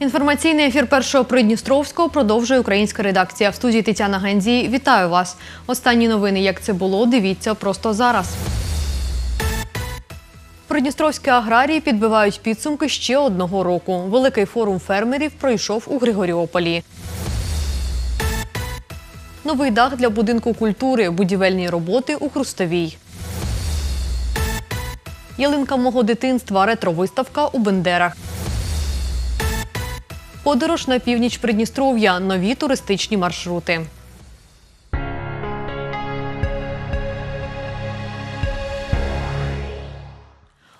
Інформаційний ефір першого Придністровського продовжує українська редакція. В студії Тетяна Гензій. Вітаю вас. Останні новини, як це було, дивіться просто зараз. Придністровські аграрії підбивають підсумки ще одного року. Великий форум фермерів пройшов у Григоріополі. Новий дах для будинку культури, будівельні роботи у Хрустовій. Ялинка мого дитинства, ретро-виставка у Бендерах. Подорож на північ Придністров'я, нові туристичні маршрути.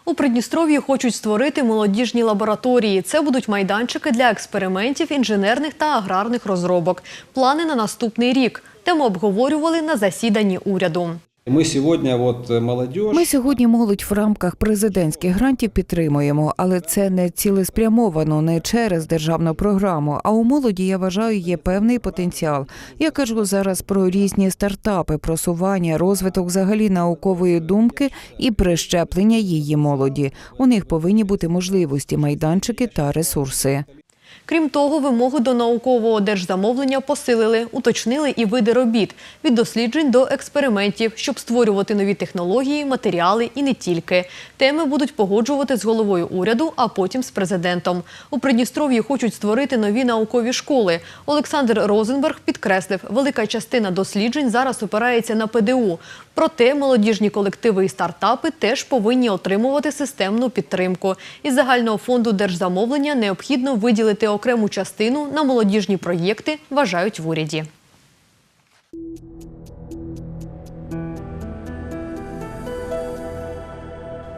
У Придністров'ї хочуть створити молодіжні лабораторії. Це будуть майданчики для експериментів, інженерних та аграрних розробок. Плани на наступний рік. Тему обговорювали на засіданні уряду. Мы сегодня вот э. Ми сьогодні молодь в рамках президентських грантів підтримуємо, але це не цілеспрямовано, не через державну програму. А у молоді я вважаю є певний потенціал. Я кажу зараз про різні стартапи, просування, розвиток взагалі наукової думки і прищеплення її молоді. У них повинні бути можливості, майданчики та ресурси. Крім того, вимоги до наукового держзамовлення посилили, уточнили і види робіт від досліджень до експериментів, щоб створювати нові технології, матеріали і не тільки. Теми будуть погоджувати з головою уряду, а потім з президентом. У Придністров'ї хочуть створити нові наукові школи. Олександр Розенберг підкреслив, велика частина досліджень зараз опирається на ПДУ. Проте молодіжні колективи і стартапи теж повинні отримувати системну підтримку. Із загального фонду держзамовлення необхідно виділити окрему частину на молодіжні проєкти, вважають в уряді.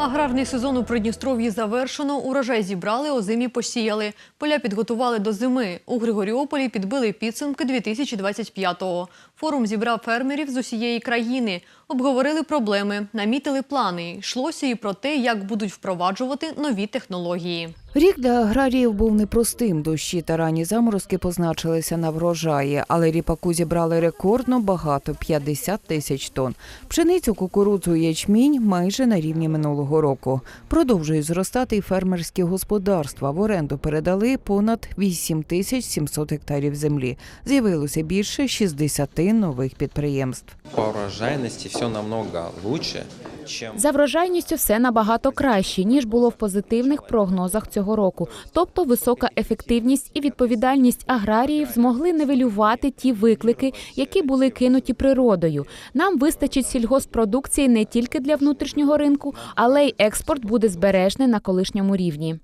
Аграрний сезон у Придністров'ї завершено. Урожай зібрали, озимі посіяли. Поля підготували до зими. У Григоріополі підбили підсумки 2025-го. Форум зібрав фермерів з усієї країни. Обговорили проблеми, намітили плани. Йшлося і про те, як будуть впроваджувати нові технології. Рік для аграріїв був непростим. Дощі та ранні заморозки позначилися на врожаї, але ріпаку зібрали рекордно багато 50 тисяч тонн. Пшеницю, кукурудзу ячмінь майже на рівні минулого року. Продовжують зростати й фермерські господарства. В оренду передали понад 8 тисяч 700 гектарів землі. З'явилося більше 60 нових підприємств. По урожайности все намного лучше, чем За врожайністю все набагато краще ніж було в позитивних прогнозах цього року. Тобто висока ефективність і відповідальність аграріїв змогли нивелювати ті виклики, які були кинуті природою. Нам вистачить сільгоспродукції не тільки для внутрішнього ринку, але й експорт буде збережений на колишньому рівні.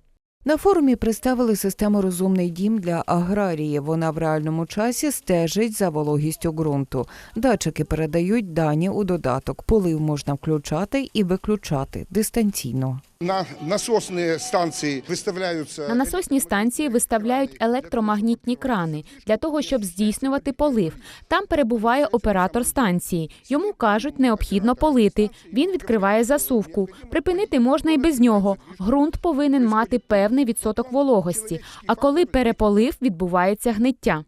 На форумі представили систему Розумний дім для аграрії. Вона в реальному часі стежить за вологістю ґрунту. Датчики передають дані у додаток. Полив можна включати і виключати дистанційно. На насосные станции выставляются... На насосній станції виставляють електромагнітні крани для того, щоб здійснювати полив. Там перебуває оператор станції. Йому кажуть, необхідно полити. Він відкриває засувку. Припинити можна і без нього. Ґрунт повинен мати певний відсоток вологості. А коли переполив, відбувається гниття.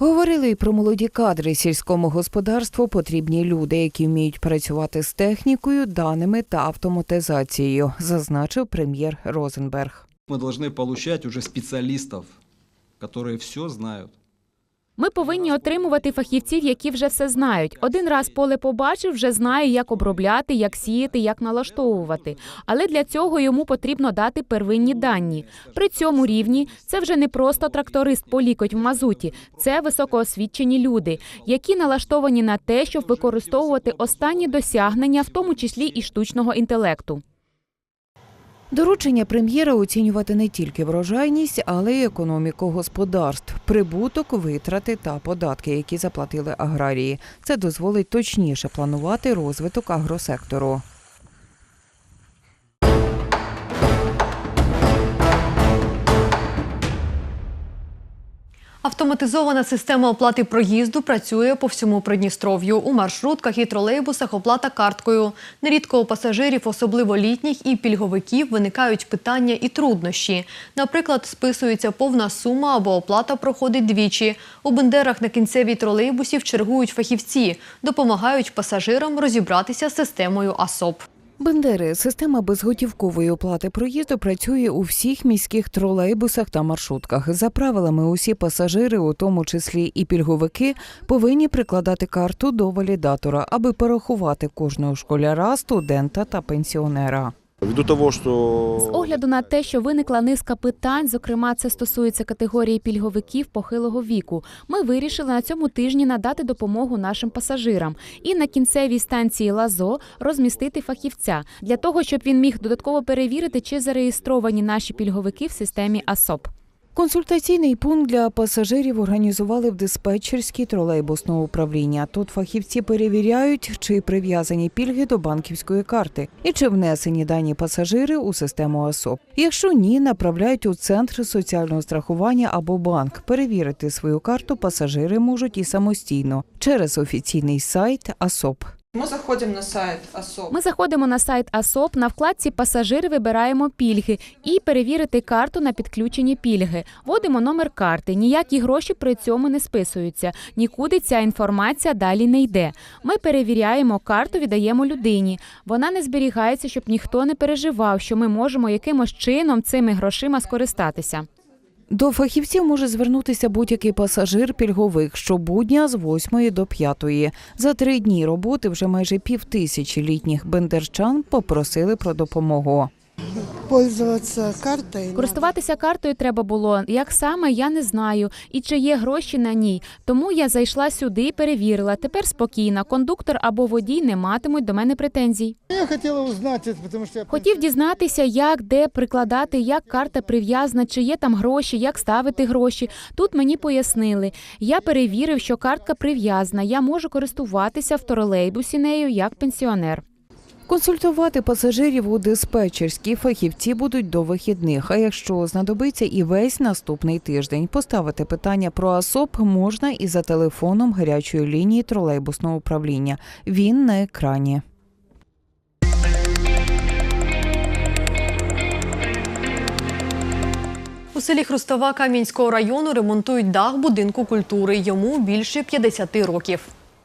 Говорили й про молоді кадри сільському господарству. Потрібні люди, які вміють працювати з технікою, даними та автоматизацією, зазначив прем'єр Розенберг. Мы должны получать уже специалистов, которые все знают. Ми повинні отримувати фахівців, які вже все знають. Один раз поле побачив, вже знає, як обробляти, як сіяти, як налаштовувати. Але для цього йому потрібно дати первинні дані. При цьому рівні це вже не просто тракторист по лікоть в мазуті, це високоосвічені люди, які налаштовані на те, щоб використовувати останні досягнення, в тому числі і штучного інтелекту. Доручення прем'єра оцінювати не тільки врожайність, але й економіку господарств, прибуток, витрати та податки, які заплатили аграрії. Це дозволить точніше планувати розвиток агросектору. Автоматизована система оплати проїзду працює по всьому Придністров'ю. У маршрутках і тролейбусах оплата карткою. Нерідко у пасажирів, особливо літніх і пільговиків, виникають питання і труднощі. Наприклад, списується повна сума або оплата проходить двічі. У Бендерах на кінцевій тролейбусів чергують фахівці, допомагають пасажирам розібратися з системою АСОП. Бендери, система безготівкової оплати проїзду працює у всіх міських тролейбусах та маршрутках. За правилами, усі пасажири, у тому числі і пільговики, повинні прикладати карту до валідатора, аби порахувати кожного школяра, студента та пенсіонера. Ввиду того, що З огляду на те, що виникла низка питань, зокрема, це стосується категорії пільговиків похилого віку. Ми вирішили на цьому тижні надати допомогу нашим пасажирам і на кінцевій станції Лазо розмістити фахівця для того, щоб він міг додатково перевірити, чи зареєстровані наші пільговики в системі АСОП. Консультаційний пункт для пасажирів організували в диспетчерській тролейбусного управління. Тут фахівці перевіряють, чи прив'язані пільги до банківської карти і чи внесені дані пасажири у систему АСОП. Якщо ні, направляють у центр соціального страхування або банк. Перевірити свою карту пасажири можуть і самостійно через офіційний сайт АСОП. Мы заходим на сайт ОСОП. Ми заходимо на сайт АСОП, на вкладці Пасажири вибираємо пільги і перевірити карту на підключені пільги. Вводимо номер карти. Ніякі гроші при цьому не списуються. Нікуди ця інформація далі не йде. Ми перевіряємо карту, віддаємо людині. Вона не зберігається, щоб ніхто не переживав, що ми можемо якимось чином цими грошима скористатися. До фахівців може звернутися будь-який пасажир пільгових щобудня з 8 до 5. За три дні роботи вже майже півтисячі літніх бендерчан попросили про допомогу. Пользоваться картой. Користуватися картою треба було як саме, я не знаю, і чи є гроші на ній. Тому я зайшла сюди і перевірила. Тепер спокійна. Кондуктор або водій не матимуть до мене претензій. Я хотела узнать это, потому что я Хотів дізнатися, як де прикладати, як карта прив'язана, чи є там гроші, як ставити гроші. Тут мені пояснили. Я перевірив, що картка прив'язана. Я можу користуватися в тролейбусі нею як пенсіонер. Консультувати пасажирів у диспетчерській фахівці будуть до вихідних. А якщо знадобиться і весь наступний тиждень, поставити питання про АСОП можна і за телефоном гарячої лінії тролейбусного управління. Він на екрані. У селі Хрустова Кам'янського району ремонтують дах будинку культури. Йому більше 50 років.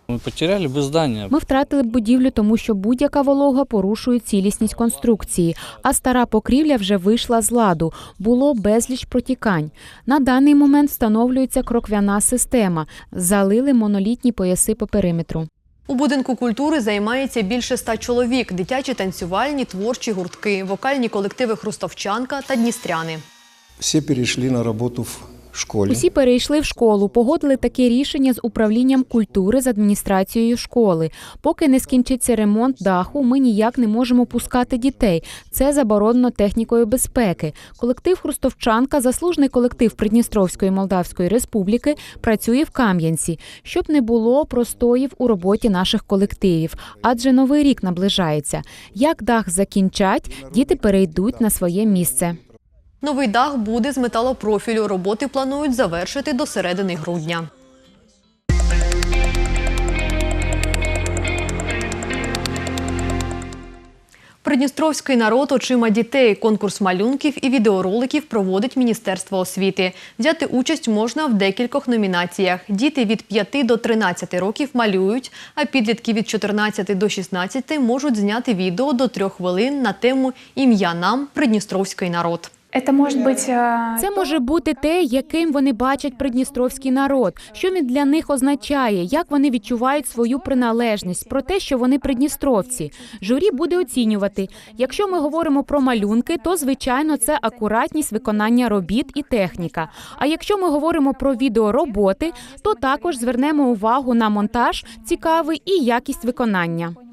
Мы потеряли бы здание. Ми втратили б будівлю, тому що будь-яка волога порушує цілісність конструкції, а стара покрівля вже вийшла з ладу. Було безліч протікань. На даний момент встановлюється кроквяна система. Залили монолітні пояси по периметру. У будинку культури займається більше ста чоловік: дитячі танцювальні, творчі гуртки, вокальні колективи Хрустовчанка та Дністряни. Все перешли на работу в школе. Усі перейшли в школу, погодили таке рішення з управлінням культури з адміністрацією школи. Поки не скінчиться ремонт даху, ми ніяк не можемо пускати дітей. Це заборонено технікою безпеки. Колектив Хрустовчанка, заслужений колектив Придністровської Молдавської Республіки, працює в Кам'янці, щоб не було простоїв у роботі наших колективів, адже новий рік наближається. Як дах закінчать, діти перейдуть на своє місце. Новий дах буде з металопрофілю. Роботи планують завершити до середини грудня. Придністровський народ очима дітей. Конкурс малюнків і відеороликів проводить Міністерство освіти. Взяти участь можна в декількох номінаціях. Діти від 5 до 13 років малюють, а підлітки від 14 до 16 можуть зняти відео до трьох хвилин на тему Ім'я нам Придністровський народ. Быть... Це може бути те, яким вони бачать придністровський народ, що він для них означає, як вони відчувають свою приналежність, про те, що вони придністровці. Журі буде оцінювати. Якщо ми говоримо про малюнки, то звичайно це акуратність виконання робіт і техніка. А якщо ми говоримо про відеороботи, то також звернемо увагу на монтаж цікавий і якість виконання.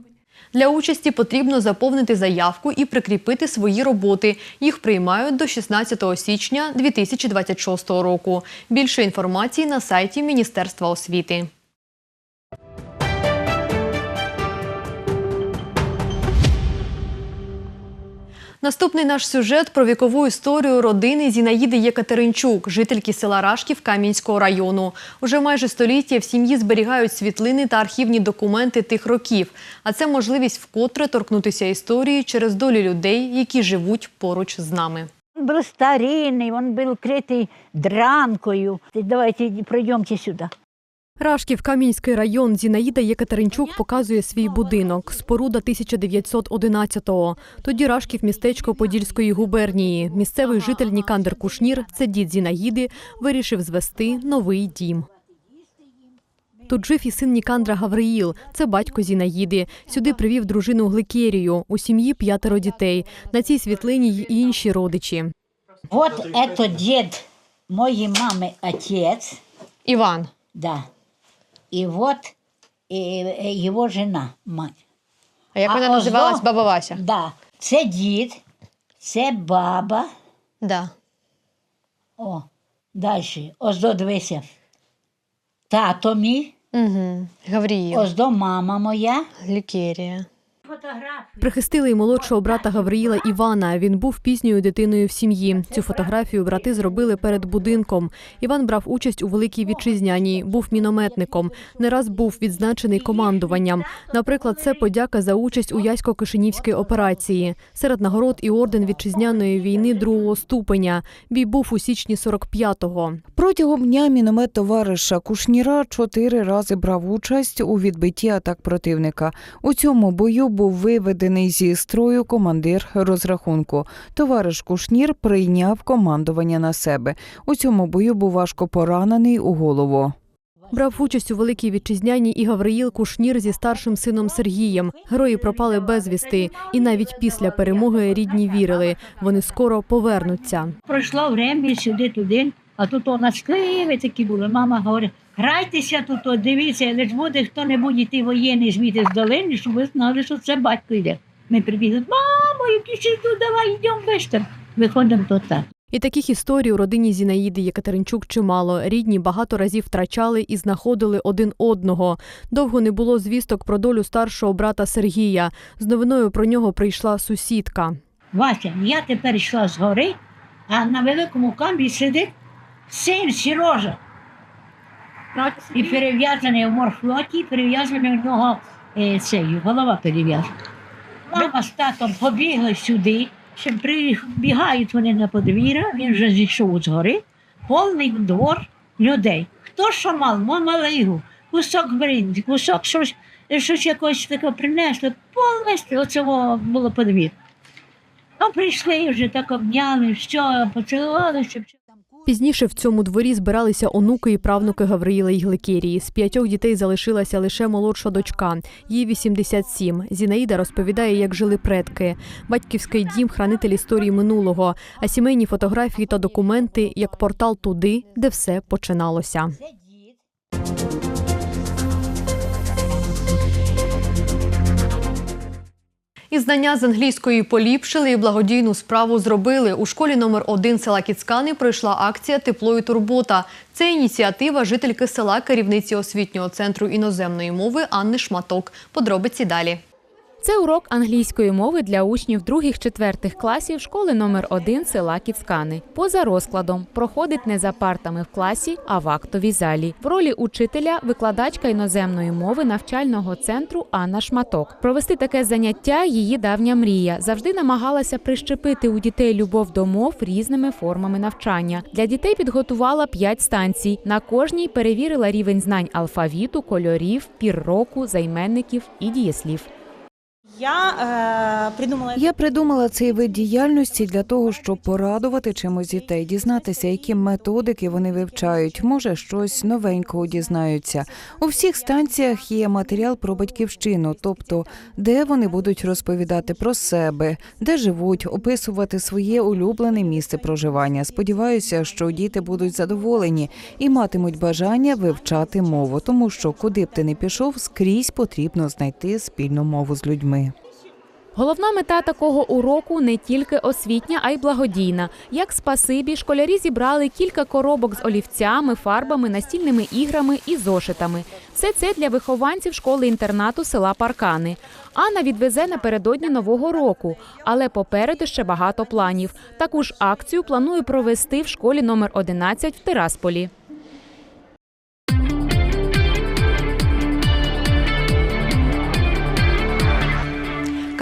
Для участі потрібно заповнити заявку і прикріпити свої роботи. Їх приймають до 16 січня 2026 року. Більше інформації на сайті Міністерства освіти. Наступний наш сюжет про вікову історію родини Зінаїди Єкатеринчук, жительки села Рашків Кам'янського району. Уже майже століття в сім'ї зберігають світлини та архівні документи тих років. А це можливість вкотре торкнутися історії через долі людей, які живуть поруч з нами. Он был старинный, он был крытый дранкою. Давайте пройдемте сюда. Рашків, Кам'янський район. Зінаїда Єкатеринчук показує свій будинок. Споруда 1911-го. Тоді Рашків містечко Подільської губернії. Місцевий житель Нікандер Кушнір, це дід Зінаїди, вирішив звести новий дім. Тут жив і син Нікандра Гавриїл, це батько Зінаїди. Сюди привів дружину Гликерію. У сім'ї п'ятеро дітей. На цій світлині й інші родичі. Вот это дед моей мамы отец, Іван. да. И вот и его жена, мать. А як вона називалась? до- Баба Вася. Да. Це дід, це баба. Да. О, далі. Оздо до дивися. Тато мій, Угу. Гавріїл. оздо мама моя. Глікерія. Фотографії. Прихистили й молодшого брата Гавриїла Івана. Він був пізньою дитиною в сім'ї. Цю фотографію брати зробили перед будинком. Іван брав участь у великій вітчизняній, був мінометником. Не раз був відзначений командуванням. Наприклад, це подяка за участь у Ясько-Кишинівській операції. Серед нагород і орден вітчизняної війни другого ступеня. Бій був у січні 45-го. Протягом дня міномет товариша Кушніра чотири рази брав участь у відбитті атак противника. У цьому бою був виведений зі строю командир розрахунку. Товариш Кушнір прийняв командування на себе. У цьому бою був важко поранений у голову. Брав участь у великій вітчизняній і Гавриїл Кушнір зі старшим сином Сергієм. Герої пропали безвісти, і навіть після перемоги рідні вірили. Вони скоро повернуться. Пройшло время сюди-туди, а тут у нас кливи такі були. Мама говорить, грайтеся тут, дивіться, лиш буде хто-небудь йти воєнний звідти з долини, щоб ви знали, що це батько йде. Ми прибігли, мамо, які ще тут, давай йдемо виштер. Виходимо то так. І таких історій у родині Зінаїди Єкатеринчук чимало. Рідні багато разів втрачали і знаходили один одного. Довго не було звісток про долю старшого брата Сергія. З новиною про нього прийшла сусідка. Вася, я тепер йшла з гори, а на великому камбі сидить син Сірожа. І перев'язаний в морфлоті, перев'язаний в нього е, цей, голова перев'язана. Мама з татом побігли сюди, ще прибігають вони на подвір'я, він вже зійшов з гори, повний двор людей. Хто що мав, мав малигу, кусок бринзі, кусок щось, щось якось таке принесли, повністю оцього було подвір'я. А прийшли вже так обняли, все, поцілували, щоб Пізніше в цьому дворі збиралися онуки і правнуки Гавриїла і. З п'ятьох дітей залишилася лише молодша дочка. Їй 87. Зінаїда розповідає, як жили предки. Батьківський дім хранитель історії минулого, а сімейні фотографії та документи як портал туди, де все починалося. І знання з англійської поліпшили і благодійну справу зробили. У школі номер 1 села Кіцкани пройшла акція Тепло і турбота. Це ініціатива жительки села, керівниці освітнього центру іноземної мови Анни Шматок. Подробиці далі. Це урок англійської мови для учнів других-четвертих класів школи номер 1 села Кіцкани. Поза розкладом проходить не за партами в класі, а в актовій залі. В ролі учителя викладачка іноземної мови навчального центру Анна Шматок. Провести таке заняття її давня мрія. Завжди намагалася прищепити у дітей любов до мов різними формами навчання. Для дітей підготувала п'ять станцій. На кожній перевірила рівень знань алфавіту, кольорів, пір року, займенників і дієслів. Я е, придумала Я придумала цей вид діяльності для того, щоб порадувати чимось дітей, дізнатися, які методики вони вивчають. Може, щось новенького дізнаються. У всіх станціях є матеріал про батьківщину, тобто де вони будуть розповідати про себе, де живуть, описувати своє улюблене місце проживання. Сподіваюся, що діти будуть задоволені і матимуть бажання вивчати мову, тому що куди б ти не пішов, скрізь потрібно знайти спільну мову з людьми. Головна мета такого уроку не тільки освітня, а й благодійна. Як спасибі, школярі зібрали кілька коробок з олівцями, фарбами, настільними іграми і зошитами. Все це для вихованців школи-інтернату села Паркани. Анна відвезе напередодні нового року, але попереду ще багато планів. Таку ж акцію планує провести в школі номер 11 в Тирасполі.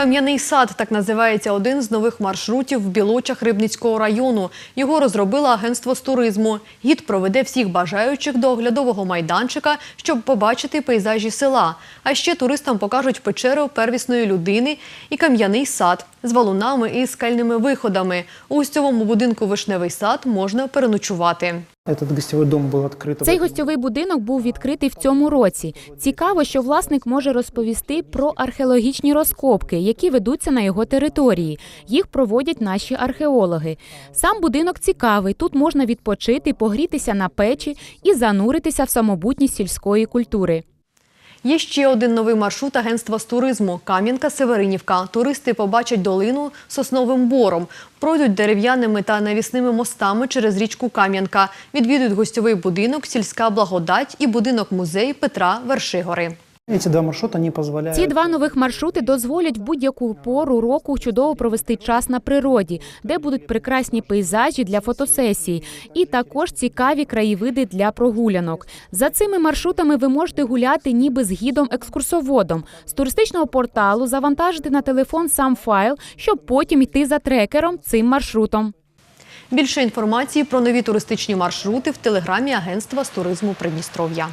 Кам'яний сад так називається один з нових маршрутів в Білочах Рибницького району. Його розробило агентство з туризму. Гід проведе всіх бажаючих до оглядового майданчика, щоб побачити пейзажі села. А ще туристам покажуть печеру первісної людини і кам'яний сад з валунами і скельними виходами. У гостьовому будинку Вишневий сад можна переночувати. Этот гостевой дом был открыт. Цей гостьовий будинок був відкритий в цьому році. Цікаво, що власник може розповісти про археологічні розкопки, які ведуться на його території. Їх проводять наші археологи. Сам будинок цікавий. Тут можна відпочити, погрітися на печі і зануритися в самобутність сільської культури. Є ще один новий маршрут агентства з туризму Кам'янка-Северинівка. Туристи побачать долину сосновим бором, пройдуть дерев'яними та навісними мостами через річку Кам'янка, відвідують гостьовий будинок, сільська благодать і будинок музей Петра Вершигори. Эти два маршрута не позволяют... Ці два нових маршрути дозволять в будь-яку пору року чудово провести час на природі, де будуть прекрасні пейзажі для фотосесій, і також цікаві краєвиди для прогулянок. За цими маршрутами ви можете гуляти ніби з гідом-екскурсоводом. З туристичного порталу завантажити на телефон сам файл, щоб потім йти за трекером цим маршрутом. Більше інформації про нові туристичні маршрути в телеграмі агентства з туризму Придністров'я.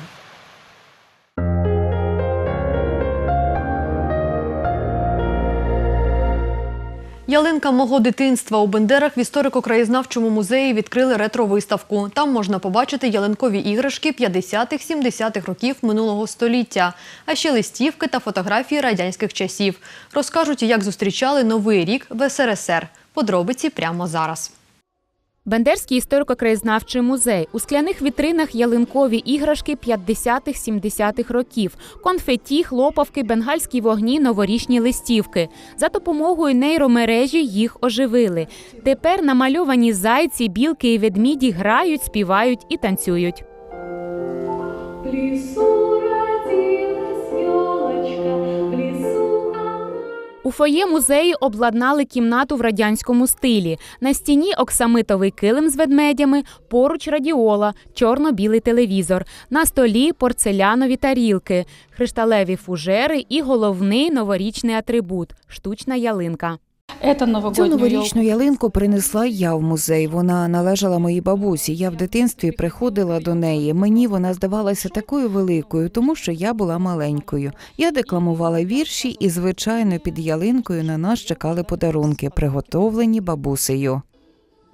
Ялинка мого дитинства у Бендерах в історико-краєзнавчому музеї відкрили ретро-виставку. Там можна побачити ялинкові іграшки 50-70-х років минулого століття, а ще листівки та фотографії радянських часів. Розкажуть, як зустрічали новий рік в СРСР. Подробиці прямо зараз. Бендерський історико-краєзнавчий музей. У скляних вітринах ялинкові іграшки 50-70-х років, конфеті, хлопавки, бенгальські вогні, новорічні листівки. За допомогою нейромережі їх оживили. Тепер намальовані зайці, білки і ведміді грають, співають і танцюють. У фоє музею обладнали кімнату в радянському стилі. На стіні оксамитовий килим з ведмедями, поруч радіола, чорно-білий телевізор. На столі порцелянові тарілки, кришталеві фужери і головний новорічний атрибут штучна ялинка. Цю новорічну ялинку принесла я в музей. Вона належала моїй бабусі. Я в дитинстві приходила до неї. Мені вона здавалася такою великою, тому що я була маленькою. Я декламувала вірші, і, звичайно, під ялинкою на нас чекали подарунки, приготовлені бабусею.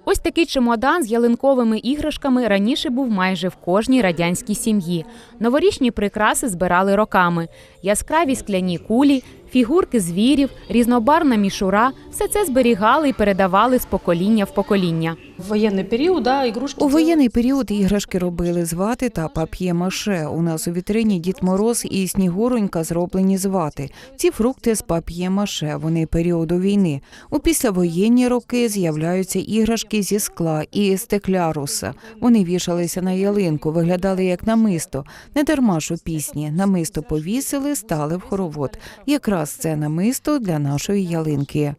Ось такий чемодан з ялинковими іграшками раніше був майже в кожній радянській сім'ї. Новорічні прикраси збирали роками. Яскраві скляні кулі, фігурки звірів, різнобарна мішура все це зберігали і передавали з покоління в покоління. В военный период, да, игрушки... У воєнний період іграшки робили з вати та пап'є-маше. У нас у вітрині Дід Мороз і Снігуронька зроблені з вати. Ці фрукти з пап'є-маше. Вони періоду війни. У післявоєнні роки з'являються іграшки зі скла і стекляруса. Вони вішалися на ялинку, виглядали як намисто. Не дарма ж у пісні. Намисто повісили, стали в хоровод. Якраз це намисто для нашої ялинки.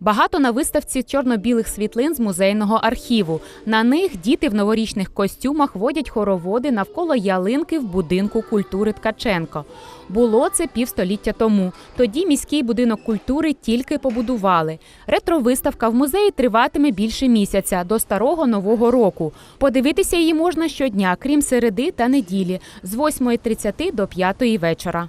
Багато на виставці чорно-білих світлин з музейного архіву. На них діти в новорічних костюмах водять хороводи навколо ялинки в будинку культури Ткаченко. Було це півстоліття тому. Тоді міський будинок культури тільки побудували. Ретро-виставка в музеї триватиме більше місяця до старого нового року. Подивитися її можна щодня, крім середи та неділі, з 8.30 до 5 вечора.